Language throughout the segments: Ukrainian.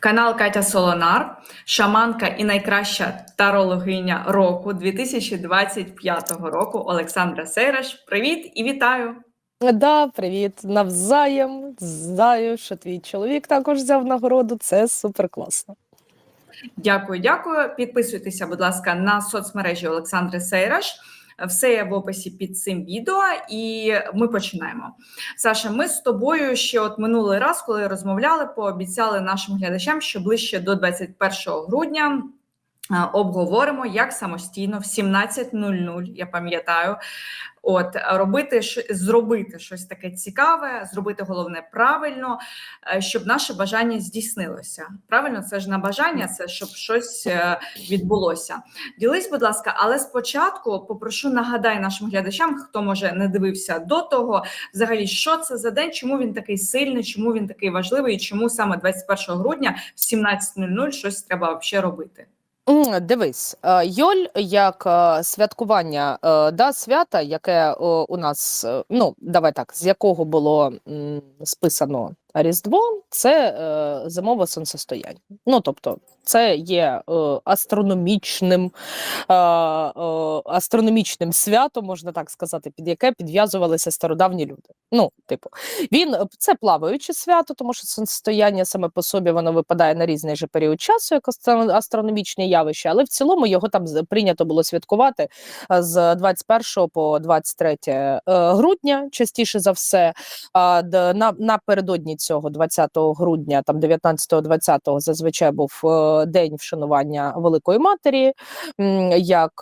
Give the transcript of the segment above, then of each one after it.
Канал Катя Солонар, шаманка і найкраща тарологиня року 2025 року Олександра Сейраш. Привіт і вітаю! Да, привіт, навзаєм. Знаю, що твій чоловік також взяв нагороду. Це супер класно. Дякую, дякую. Підписуйтеся, будь ласка, на соцмережі Олександри Сейраш. Все є в описі під цим відео, і ми починаємо. Саша, ми з тобою ще от минулий раз, коли розмовляли, пообіцяли нашим глядачам, що ближче до 21 грудня. Обговоримо, як самостійно в 17.00, я пам'ятаю, от робити зробити щось таке цікаве, зробити головне правильно, е, щоб наше бажання здійснилося. Правильно, це ж на бажання, це щоб щось е, відбулося. Ділись, будь ласка, але спочатку попрошу нагадай нашим глядачам, хто може не дивився до того, взагалі, що це за день, чому він такий сильний, чому він такий важливий, і чому саме 21 грудня в 17.00 щось треба взагалі робити. Дивись, е, Йоль як е, святкування е, да, свята, яке у нас, ну давай так, з якого було м, списано Різдво, це е, зимове сонцестояння. Ну тобто, це є е, астрономічним, е, е, астрономічним святом, можна так сказати, під яке підв'язувалися стародавні люди. Ну, типу, він е, це плаваюче свято, тому що сонцестояння саме по собі воно випадає на різний же період часу, як астрономічне явище, але в цілому його там прийнято було святкувати е, з 21 по 23 е, грудня, частіше за все. А на напередодні цього 20 грудня, там 19-20 зазвичай був е, день вшанування Великої Матері, як.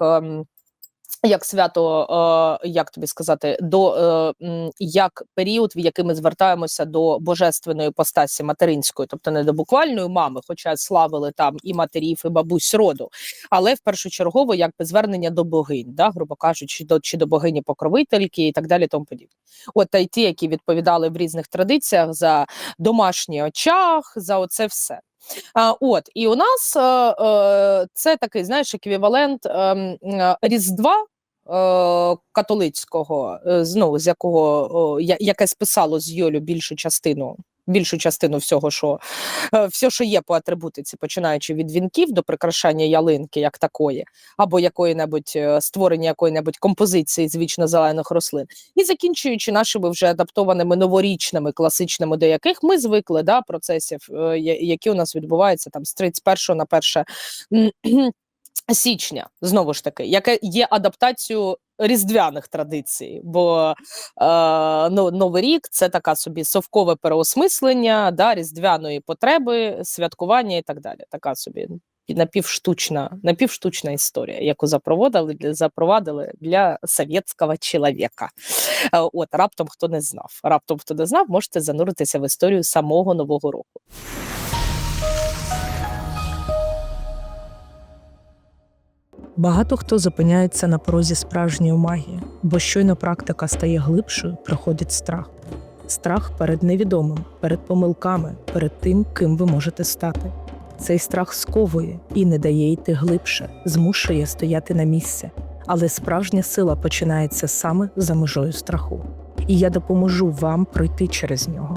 Як свято, е, як тобі сказати, до е, як період, в який ми звертаємося до божественної постасі материнської, тобто не до буквальної мами, хоча славили там і матерів, і бабусь роду, але в першочергово якби звернення до богинь, да, грубо кажучи, до чи до богині покровительки і так далі, тому подібне. От та й ті, які відповідали в різних традиціях за домашній очаг, за оце все. А, от і у нас е, е, це такий, знаєш, еквівалент ем, е, Різдва. Е, Католицького, е, знову з якого яке списало з Йолю більшу частину, більшу частину всього, що е, все, що є по атрибутиці, починаючи від вінків до прикрашання ялинки, як такої, або якої-небудь створення якої-небудь композиції з вічно-зелених рослин, і закінчуючи нашими вже адаптованими новорічними, класичними, до яких ми звикли да, процесів, які у нас відбуваються там з 31 на 1 січня, знову ж таки, яке є адаптацією різдвяних традицій, бо е, ну, Новий рік це така собі совкове переосмислення да, різдвяної потреби, святкування і так далі. Така собі напівштучна, напівштучна історія, яку запровадили, для- запровадили для совєтського чоловіка. Е, От раптом хто не знав. Раптом хто не знав, можете зануритися в історію самого нового року. Багато хто зупиняється на порозі справжньої магії, бо щойно практика стає глибшою, приходить страх. Страх перед невідомим, перед помилками, перед тим, ким ви можете стати. Цей страх сковує і не дає йти глибше, змушує стояти на місці. Але справжня сила починається саме за межою страху. І я допоможу вам пройти через нього.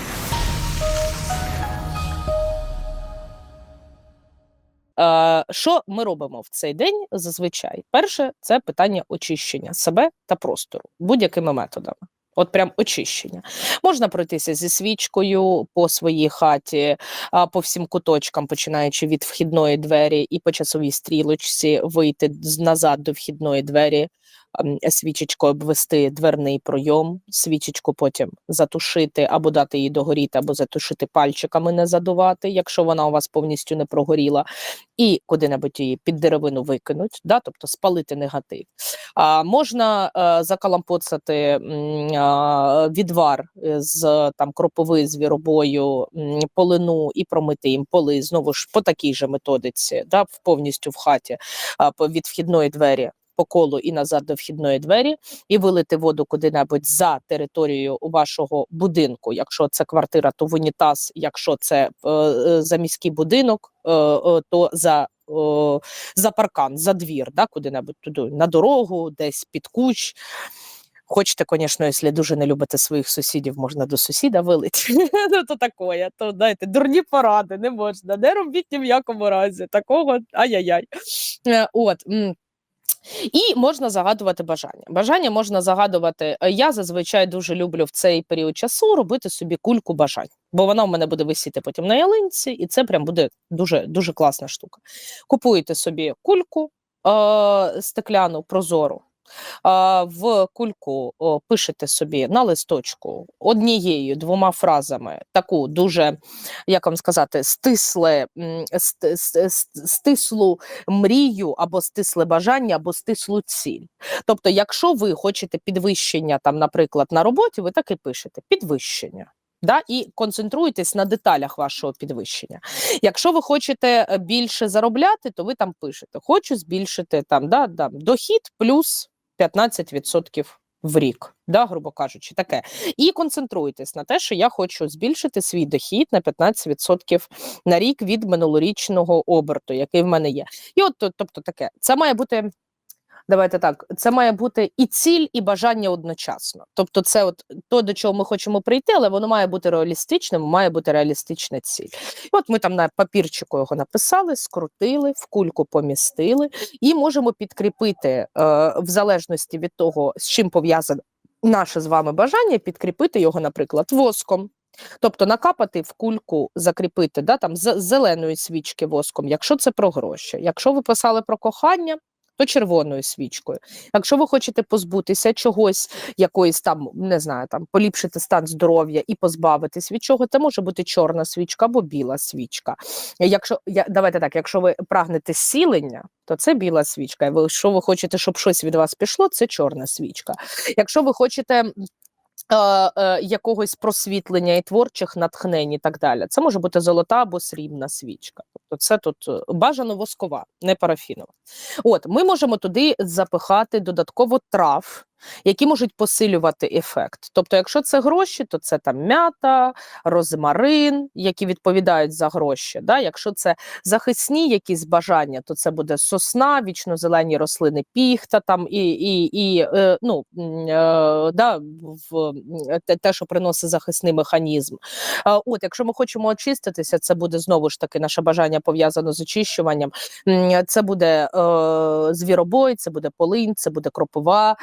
Що ми робимо в цей день зазвичай? Перше, це питання очищення себе та простору будь-якими методами. От прям очищення. Можна пройтися зі свічкою по своїй хаті, по всім куточкам, починаючи від вхідної двері і по часовій стрілочці вийти назад до вхідної двері, свічечкою обвести дверний пройом, свічечку потім затушити або дати їй догоріти, або затушити пальчиками, не задувати, якщо вона у вас повністю не прогоріла, і куди-небудь її під деревину викинуть, да, тобто спалити негатив. А, можна е, закалампоцати а, відвар з там кропови з віробою, полину і промити їм поли знову ж по такій же методиці, да, повністю в хаті а, від вхідної двері. По колу і назад до вхідної двері, і вилити воду куди-небудь за територією вашого будинку. Якщо це квартира, то в унітаз, якщо це е, е, за міський будинок, е, е, то за, е, за паркан, за двір, да, куди-небудь туди, на дорогу, десь під кущ. Хочете, звісно, якщо дуже не любите своїх сусідів, можна до сусіда вилити. ну, то такое, то знаєте, дурні поради, не можна, не робіть ні в якому разі. Такого ай-яй-яй. Е, От. І можна загадувати бажання. Бажання можна загадувати. е, Я зазвичай дуже люблю в цей період часу робити собі кульку бажань, бо вона в мене буде висіти потім на ялинці, і це прям буде дуже дуже класна штука. Купуєте собі кульку е, стекляну прозору. В кульку пишете собі на листочку однією двома фразами таку дуже, як вам сказати, стисле, стислу мрію або стисле бажання, або стислу ціль. Тобто, якщо ви хочете підвищення, там, наприклад, на роботі, ви так і пишете підвищення. Да, і концентруєтесь на деталях вашого підвищення. Якщо ви хочете е, більше заробляти, то ви там пишете: хочу збільшити там, да, да, дохід плюс 15% в рік, да, грубо кажучи, таке. І концентруйтесь на те, що я хочу збільшити свій дохід на 15% на рік від минулорічного оберту, який в мене є. І от, то- тобто, таке, це має бути. Давайте так, це має бути і ціль, і бажання одночасно. Тобто, це от то, до чого ми хочемо прийти, але воно має бути реалістичним, має бути реалістична ціль. От ми там на папірчику його написали, скрутили, в кульку помістили, і можемо підкріпити е, в залежності від того, з чим пов'язане наше з вами бажання, підкріпити його, наприклад, воском. Тобто накапати в кульку, закріпити да, там, з зеленої свічки воском, якщо це про гроші. Якщо ви писали про кохання, то червоною свічкою. Якщо ви хочете позбутися чогось, якоїсь там, не знаю, там поліпшити стан здоров'я і позбавитись від чого, це може бути чорна свічка або біла свічка. Якщо я давайте так, якщо ви прагнете сілення, то це біла свічка. Якщо ви хочете, щоб щось від вас пішло, це чорна свічка. Якщо ви хочете. Е, Якогось просвітлення і творчих натхнень і так далі. Це може бути золота або срібна свічка. Тобто це тут е, бажано воскова, не парафінова. От ми можемо туди запихати додатково трав, які можуть посилювати ефект. Тобто, якщо це гроші, то це там м'ята, розмарин, які відповідають за гроші. Да? Якщо це захисні якісь бажання, то це буде сосна, вічнозелені рослини, піхта там і, і, і е, ну, е, да, в, те, те, що приносить захисний механізм. Е, от, якщо ми хочемо очиститися, це буде знову ж таки наше бажання пов'язано з очищуванням. Це буде е, звіробой, це буде полинь, це буде кропова.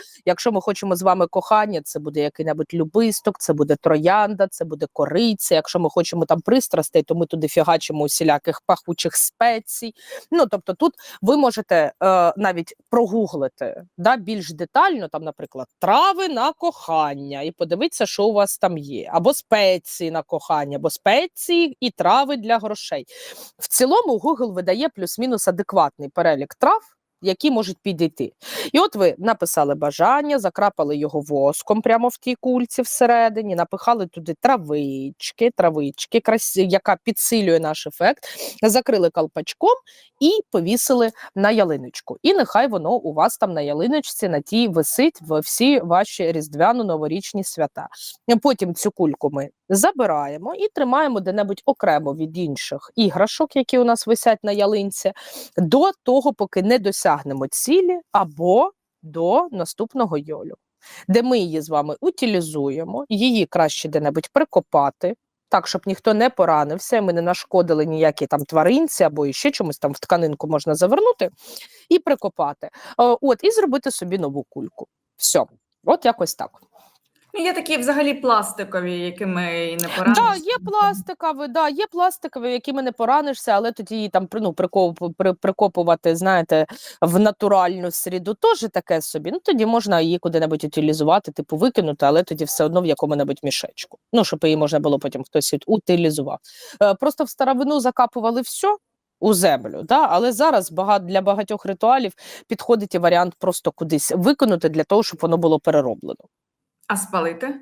Якщо ми хочемо з вами кохання, це буде який-небудь любисток, це буде троянда, це буде кориця. Якщо ми хочемо там пристрастей, то ми туди фігачимо усіляких пахучих спецій. Ну тобто, тут ви можете е, навіть прогуглити да, більш детально, там, наприклад, трави на кохання, і подивитися, що у вас там є, або спеції на кохання, або спеції і трави для грошей. В цілому Google видає плюс-мінус адекватний перелік трав. Які можуть підійти, і от ви написали бажання, закрапали його воском прямо в тій кульці всередині, напихали туди травички, травички, яка підсилює наш ефект, закрили колпачком і повісили на ялиночку. І нехай воно у вас там на ялиночці на тій висить в всі ваші різдвяно-новорічні свята. Потім цю кульку ми забираємо і тримаємо де-небудь окремо від інших іграшок, які у нас висять на ялинці, до того, поки не досягнемо цілі або до наступного йолю, де ми її з вами утилізуємо, її краще де-небудь прикопати. Так, щоб ніхто не поранився, ми не нашкодили ніякі там тваринці або ще чомусь там в тканинку можна завернути і прикопати. Е, От, і зробити собі нову кульку. Все, от якось так. Ну, Є такі взагалі пластикові, якими і не поранишся. Да, є пластикові, да, є пластикові, якими не поранишся, але тоді її там ну, прикопувати, знаєте, в натуральну середу теж таке собі. Ну тоді можна її куди-небудь утилізувати, типу викинути, але тоді все одно в якому-небудь мішечку. Ну, щоб її можна було потім хтось утилізував. Е, просто в старовину закапували все. У землю, да? але зараз багато для багатьох ритуалів підходить і варіант просто кудись викинути для того, щоб воно було перероблено. А спалити?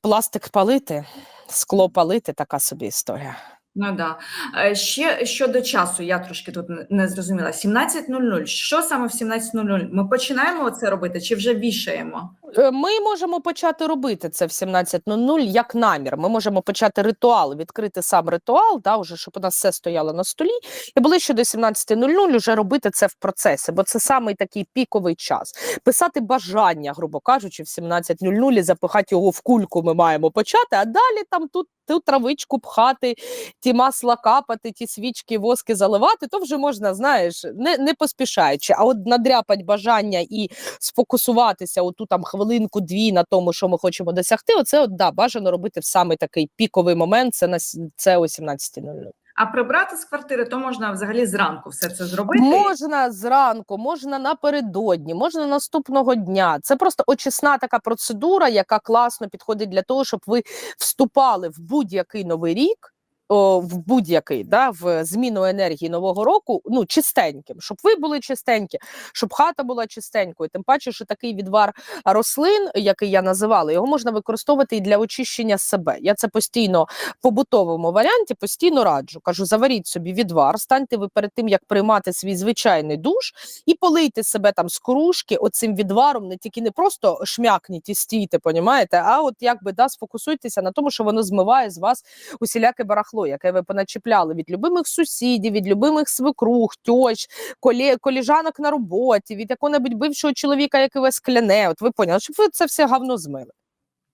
Пластик палити, скло палити така собі історія. Ну да. Е, Ще щодо часу, я трошки тут не- не зрозуміла. 17.00. Що саме в 17.00? Ми починаємо це робити чи вже вішаємо? Е, Ми можемо почати робити це в 17.00 як намір. Ми можемо почати ритуал, відкрити сам ритуал, да, уже, щоб у нас все стояло на столі, і ближче до 17.00 вже робити це в процесі, бо це самий такий піковий час. Писати бажання, грубо кажучи, в 17.00 і запихати його в кульку ми маємо почати, а далі там тут ту травичку пхати, ті масла капати, ті свічки, воски заливати, то вже можна, знаєш, не, не поспішаючи. А от надряпать бажання і сфокусуватися оту там хвилинку-дві на тому, що ми хочемо досягти. Оце от да, бажано робити в саме такий піковий момент. Це на це о 17.00. А прибрати з квартири, то можна взагалі зранку все це зробити. Можна зранку, можна напередодні, можна наступного дня. Це просто очисна така процедура, яка класно підходить для того, щоб ви вступали в будь-який новий рік. О, в будь-який да, в зміну енергії нового року, ну чистеньким, щоб ви були чистенькі, щоб хата була чистенькою. Тим паче, що такий відвар рослин, який я називала, його можна використовувати і для очищення себе. Я це постійно в побутовому варіанті постійно раджу. Кажу, заваріть собі відвар, станьте ви перед тим, як приймати свій звичайний душ, і полийте себе там з кружки оцим відваром, не тільки не просто шмякніть і стійте, понімаєте, а от якби да, сфокусуйтеся на тому, що воно змиває з вас усіляке барахло, яке ви поначіпляли від любимих сусідів, від любимих свекрух, тьощ, колі, коліжанок на роботі, від якого-небудь бившого чоловіка, який вас кляне. От ви поняли, щоб ви це все говно змили.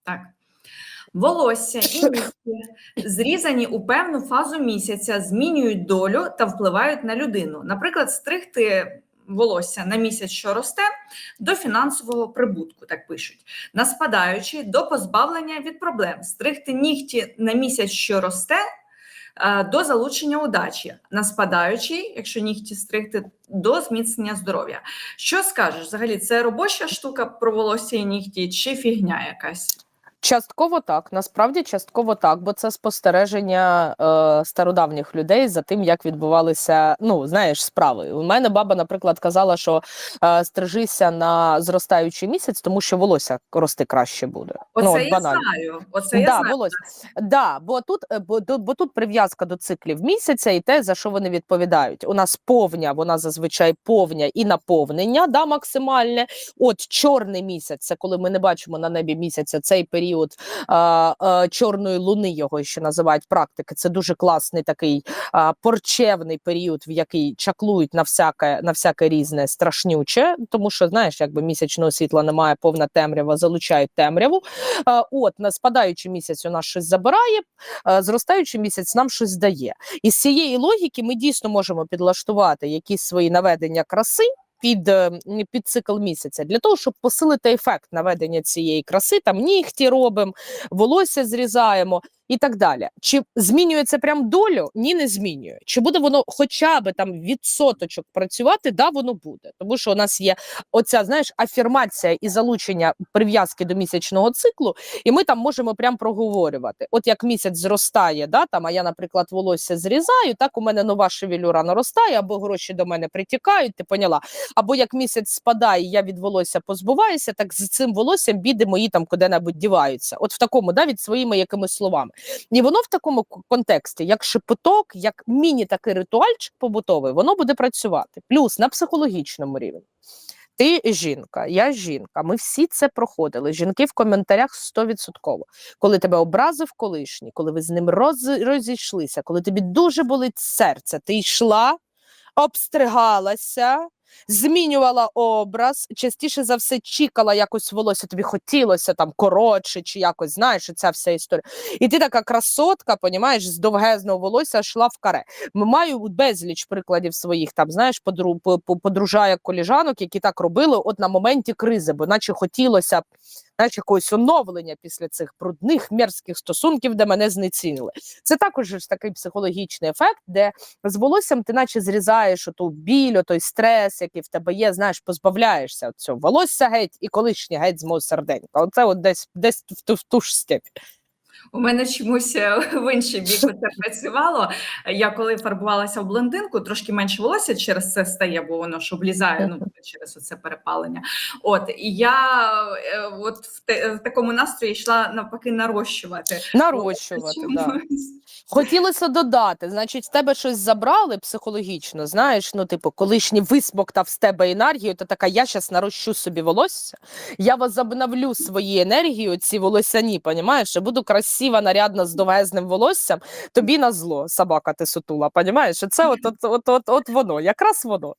Так. Волосся і нігті, зрізані у певну фазу місяця, змінюють долю та впливають на людину. Наприклад, стригти волосся на місяць, що росте, до фінансового прибутку, так пишуть. На спадаючий до позбавлення від проблем. Стригти нігті на місяць, що росте, до залучення удачі. На спадаючий, якщо нігті стригти, до зміцнення здоров'я. Що скажеш? Взагалі, це робоча штука про волосся і нігті чи фігня якась? Частково так, насправді частково так, бо це спостереження е, стародавніх людей за тим, як відбувалися, ну знаєш, справи. У мене баба, наприклад, казала, що е, стрижися на зростаючий місяць, тому що волосся рости краще буде. Оце ну, я банально. знаю. Оце я да, знаю. волосся. Да, бо тут, е, бо, бо тут прив'язка до циклів місяця і те, за що вони відповідають. У нас повня, вона зазвичай повня і наповнення, да, максимальне. От чорний місяць, це коли ми не бачимо на небі місяця цей період а, а, чорної луни, його ще називають практики. Це дуже класний такий а, порчевний період, в який чаклують на всяке, на всяке різне страшнюче, тому що знаєш, якби місячного світла немає, повна темрява, залучають темряву. А, От на спадаючий місяць у нас щось забирає, а, зростаючий місяць нам щось дає. І з цієї логіки ми дійсно можемо підлаштувати якісь свої наведення краси. Під, е, під цикл місяця. Для того, щоб посилити ефект наведення цієї краси, там нігті робимо, волосся зрізаємо і так далі. Чи змінює це прям долю? Ні, не змінює. Чи буде воно хоча б там відсоточок працювати? Да, воно буде. Тому що у нас є оця, знаєш, афірмація і залучення прив'язки до місячного циклу, і ми там можемо прям проговорювати. От як місяць зростає, да, там, а я, наприклад, волосся зрізаю, так у мене нова шевелюра наростає, або гроші до мене притікають, ти поняла? Або як місяць спадає, я від волосся позбуваюся, так з цим волоссям біди мої там куди-небудь діваються. От в такому, да, від своїми якимись словами. І воно в такому контексті, як шепоток, як міні-такий ритуальчик побутовий, воно буде працювати. Плюс на психологічному рівні. Ти жінка, я жінка. Ми всі це проходили. Жінки в коментарях 100%. Коли тебе образив колишній, коли ви з ним роз, розійшлися, коли тобі дуже болить серце, ти йшла, обстригалася, змінювала образ, частіше за все чікала якось волосся, тобі хотілося там коротше, чи якось знаєш, ця вся історія. І ти така красотка, понімаєш, з довгезного волосся йшла в каре. Маю безліч прикладів своїх там, знаєш, подру, по- по- коліжанок, які так робили от на моменті кризи, бо наче хотілося знаєш, якогось оновлення після цих брудних мерзких стосунків, де мене знецінили. Це також ж такий психологічний ефект, де з волоссям ти наче зрізаєш оту біль, той стрес, який в тебе є, знаєш, позбавляєшся цього волосся геть і колишнє геть з мого серденька. Оце от десь десь в ту, в ту ж степь. У мене чомусь е, в інший бік це працювало. Я коли фарбувалася в блондинку, трошки менше волосся через це стає, бо воно ж облізає ну, через це перепалення. От і я е, от в, те, в такому настрої йшла навпаки нарощувати. Нарощувати, да. Хотілося додати, значить, в тебе щось забрали психологічно. Знаєш, ну, типу, колишній висмоктав з тебе енергію, то така, я зараз нарощу собі волосся, я возобновлю свої енергії, ці волосяні, понімаєш, і буду красива, нарядна з довезним волоссям, тобі на зло, собака ти сутула, понімаєш? Це от, от, от, от, от воно, якраз воно.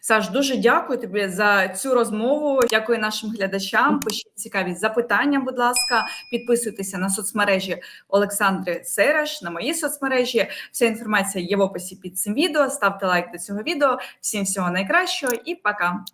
Саш, дуже дякую тобі за цю розмову. Дякую нашим глядачам. Пишіть цікаві запитання, будь ласка, підписуйтеся на соцмережі Олександри Сереш, на мої соцмережі. Вся інформація є в описі під цим відео. Ставте лайк до цього відео. Всім всього найкращого і пока.